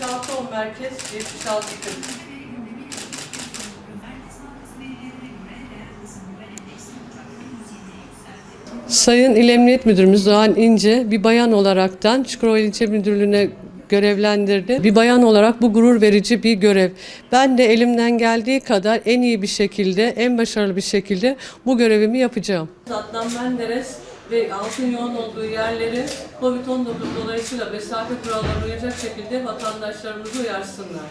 Merkez 76 40. Sayın İl Emniyet Müdürümüz Doğan İnce bir bayan olaraktan Çukurova İlçe Müdürlüğü'ne görevlendirdi. Bir bayan olarak bu gurur verici bir görev. Ben de elimden geldiği kadar en iyi bir şekilde, en başarılı bir şekilde bu görevimi yapacağım. Adnan Menderes ve halkın yoğun olduğu yerleri COVID-19 dolayısıyla mesafe kurallarına uyacak şekilde vatandaşlarımızı uyarsınlar.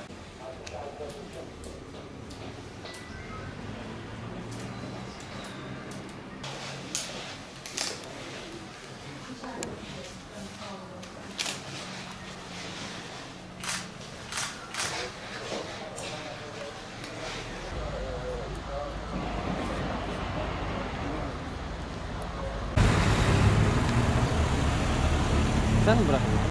sen mi bırakıyorsun?